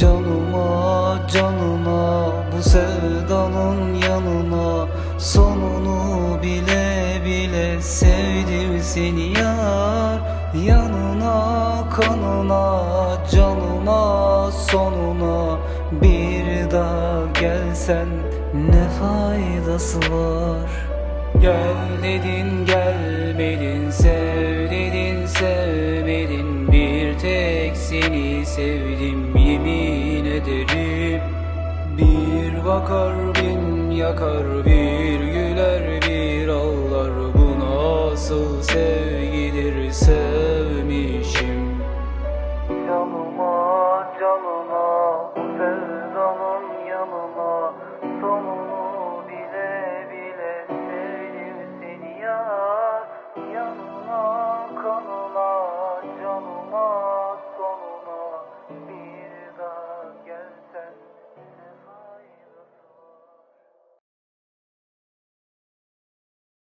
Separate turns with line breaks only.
Canıma canına bu sevdanın yanına. Sonunu bile bile sevdim seni yar. Yanına kanına canına sonuna. Bir daha gelsen ne faydası var? Gel dedin gelmedin sev seni sevdim yemin ederim. Bir bakar bin yakar bir güler bir ağlar Bu nasıl sevgidir? Sevgidir